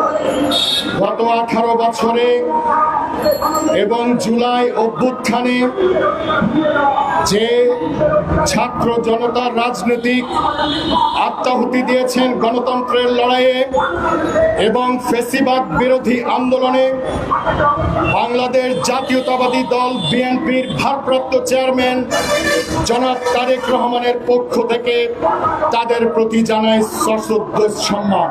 Oh, গত আঠারো বছরে এবং জুলাই অভ্যুত্থানে যে ছাত্র জনতার রাজনৈতিক আত্মাহুতি দিয়েছেন গণতন্ত্রের লড়াইয়ে এবং ফেসিবাদ বিরোধী আন্দোলনে, বাংলাদেশ জাতীয়তাবাদী দল বিএনপির ভারপ্রাপ্ত চেয়ারম্যান জনাব তারেক রহমানের পক্ষ থেকে তাদের প্রতি জানায় সশ্রদ্ধ সম্মান।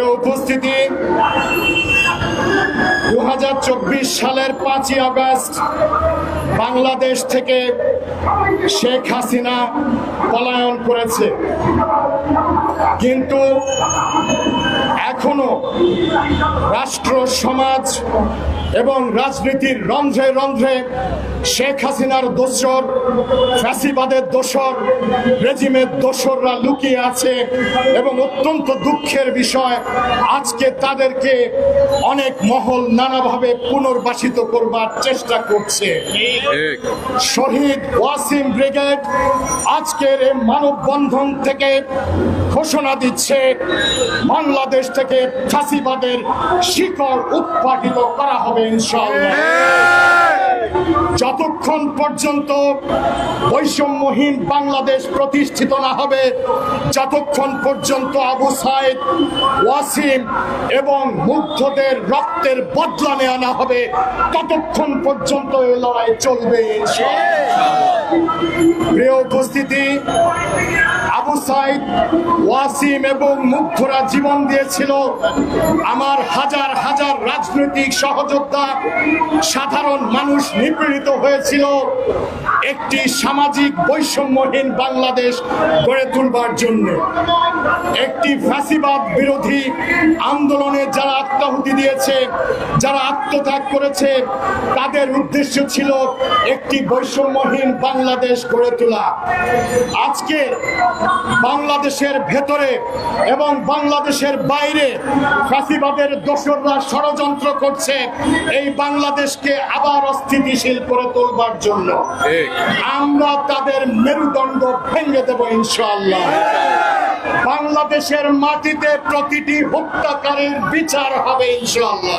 প্রিয় উপস্থিতি দু হাজার চব্বিশ সালের পাঁচই আগস্ট বাংলাদেশ থেকে শেখ হাসিনা পলায়ন করেছে। কিন্তু এখনও রাষ্ট্র, সমাজ এবং রাজনীতির রন্ধ্রে রন্ধ্রে শেখ হাসিনার দোসর, ফ্যাসিবাদের দোসর, রেজিমের দোসররা লুকিয়ে আছে এবং অত্যন্ত দুঃখের বিষয়, আজকে তাদেরকে অনেক মহল নানাভাবে পুনর্বাসিত করবার চেষ্টা করছে। শহীদ ওয়াসিম ব্রিগেড আজকের এই মানববন্ধন থেকে ঘোষণা দিচ্ছে, বাংলাদেশ থেকে ফাঁসিবাদের শিকড় উৎপাদিত করা হবে ইনশাআল্লাহ। যতক্ষণ পর্যন্ত বৈষম্যহীন বাংলাদেশ প্রতিষ্ঠিত না হবে, যতক্ষণ পর্যন্ত আবু সাইদ, ওয়াসিম এবং মুগ্ধদের রক্তের বদলা নেওয়া না হবে, ততক্ষণ পর্যন্ত এই লড়াই চলবে প্রিয় উপস্থিতি আবু সাইদ ওয়াসিম এবং মুগ্ধরা জীবন দিয়েছিল। আমার হাজার হাজার রাজনৈতিক সহযোদ্ধা, সাধারণ মানুষ নিপীড়িত হয়েছিল। একটি সামাজিক বৈষম্যহীন বাংলাদেশ গড়ে তুলবার জন্য। একটি ফ্যাসিবাদ বিরোধী আন্দোলনে যারা আত্মাহুতি দিয়েছে, যারা আত্মত্যাগ করেছে, তাদের উদ্দেশ্য ছিল একটি বৈষম্যহীন বাংলাদেশ গড়ে তোলা। আজকে বাংলাদেশের ভেতরে এবং বাংলাদেশের বাইরে ফ্যাসিবাদের দোসররা ষড়যন্ত্র করছে এই বাংলাদেশকে আবার অস্থিতিশীল করে তোলবার জন্য। আমরা তাদের মেরুদণ্ড ভেঙে দেব ইনশাআল্লাহ। বাংলাদেশের মাটিতে প্রতিটি হত্যাকারীর বিচার হবে ইনশাআল্লাহ।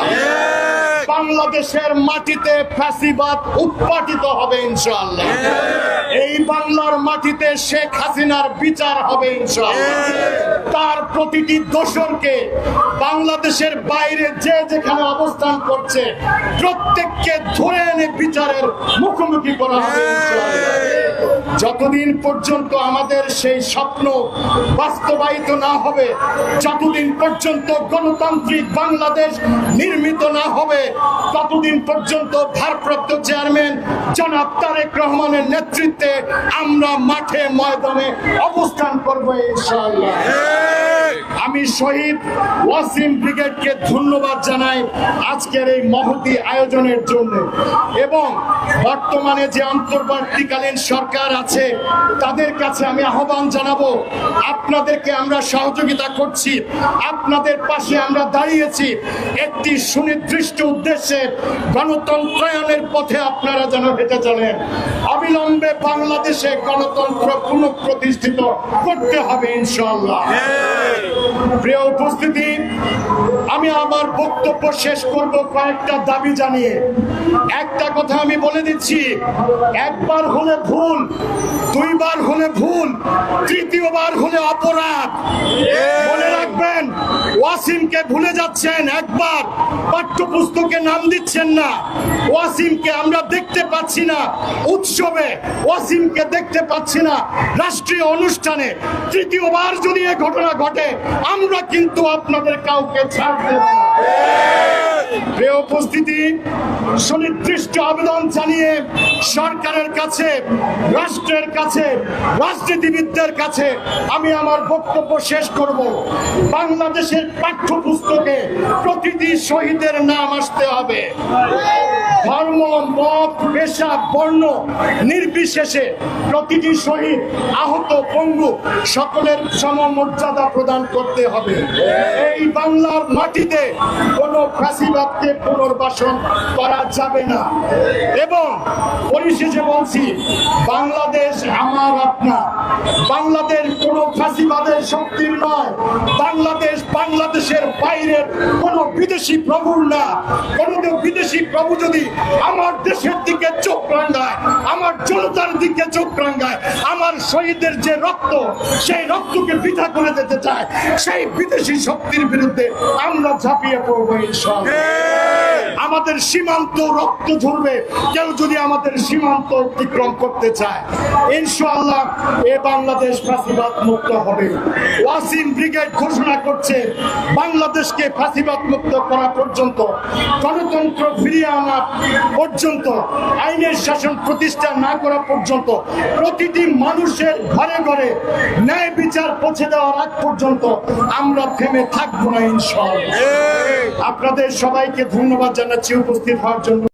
বাংলাদেশের মাটিতে ফ্যাসিবাদ উৎপাটিত হবে ইনশাআল্লাহ। এই বাংলার মাটিতে শেখ হাসিনার বিচার হবে ইনশাআল্লাহ। তার প্রতিটি দোষরকে বাংলাদেশের বাইরে যে যেখানে অবস্থান করছে প্রত্যেককে ধরে এনে বিচারের মুখোমুখি করা হবে যতদিন পর্যন্ত আমাদের সেই স্বপ্ন বাস্তবায়িত না হবে যতদিন পর্যন্ত গণতান্ত্রিক বাংলাদেশ নির্মিত না হবে ততদিন পর্যন্ত ভারপ্রাপ্ত চেয়ারম্যান জনাব তারেক রহমানের নেতৃত্বে আমরা মাঠে ময়দানে অবস্থান করব ইনশাআল্লাহ। আমি শহীদ ওয়াসিম ব্রিগেডকে ধন্যবাদ জানাই আজকের এই মহতি আয়োজনের জন্য। এবং বর্তমানে যে অন্তর্বর্তীকালীন সরকার আছে, তাদের কাছে আমি আহ্বান জানাব, আপনাদেরকে আমরা সহযোগিতা করছি, আপনাদের পাশে আমরা দাঁড়িয়েছি। একটি সুনির্দিষ্ট উদ্দেশ্যে গণতন্ত্রায়নের পথে আপনারা যেন হেঁটে চলেন। অবিলম্বে বাংলাদেশে গণতন্ত্র পুনঃপ্রতিষ্ঠিত করতে হবে ইনশাআল্লাহ। প্রিয় উপস্থিতি, আমি আমার বক্তব্য শেষ করব কয়েকটা দাবি জানিয়ে। একটা কথা আমি বলে দিচ্ছি, একবার হলে ভুল, দুইবার হলে ভুল, তৃতীয়বার হলে অপরাধ। ওয়াসিমকে ভুলে যাচ্ছেন একবার। পাঠ্যপুস্তকে নাম দিচ্ছেন না। ওয়াসিমকে আমরা দেখতে পাচ্ছি না। উৎসবে ওয়াসিমকে দেখতে পাচ্ছি না। রাষ্ট্রীয় অনুষ্ঠানে তৃতীয়বার যদি এ ঘটনা ঘটে, আমরা কিন্তু আপনাদের কাউকে ছাড় দেব না। প্রিয় উপস্থিতি, সুনির্দিষ্ট আবেদন জানিয়ে সরকারের কাছে, রাষ্ট্রের কাছে, রাজনীতিবিদদের কাছে আমি আমার বক্তব্য শেষ করব। বাংলাদেশের পাঠ্যপুস্তকে প্রতিটি শহীদের নাম আসতে হবে। ধর্ম, মত, পেশা, বর্ণ নির্বিশেষে প্রতিটি শহীদ, আহত পঙ্গু সকলের সমমর্যাদা প্রদান করতে হবে। এই বাংলার মাটিতে ফাঁসিবাদকে পুনর্বাসন করা যাবে না। এবং পরিশেষে বলছি, বাংলাদেশ আমার আপনার বাংলাদেশ কোনো ফাঁসিবাদের শক্তির নয়। বাংলাদেশ বাংলাদেশ বাংলাদেশের বাইরের কোন বিদেশি প্রভুর না। কোন বিদেশি প্রভু যদি আমার দেশের দিকে চোখ রাঙ্গায় আমার জনতার দিকে চোখ রাঙ্গায় শহীদের যে রক্ত, সেই রক্তকে পিঠা করে দিতে চায়। সেই বিদেশি শক্তির বিরুদ্ধে আমরা ঝাঁপিয়ে পড়ব ইনশাআল্লাহ। আমাদের সীমান্ত রক্ত ঝরবে। কেউ যদি আমাদের সীমান্ত অতিক্রম করতে চায় ইনশাআল্লাহ এ বাংলাদেশ ফাঁসিবাদ মুক্ত হবে। ওয়াসিম ব্রিগেড ঘোষণা করছে বাংলাদেশকে ফাঁসিবাদ মুক্ত করা পর্যন্ত গণতন্ত্র ফিরিয়ে আনা পর্যন্ত আইনের শাসন প্রতিষ্ঠা না করা পর্যন্ত প্রতিটি মানুষের ঘরে ঘরে ন্যায় বিচার পৌঁছে দেওয়ার আগ পর্যন্ত আমরা থেমে থাকব না ইনশাআল্লাহ। আপনাদের সবাইকে ধন্যবাদ জানাচ্ছি উপস্থিত হওয়ার জন্য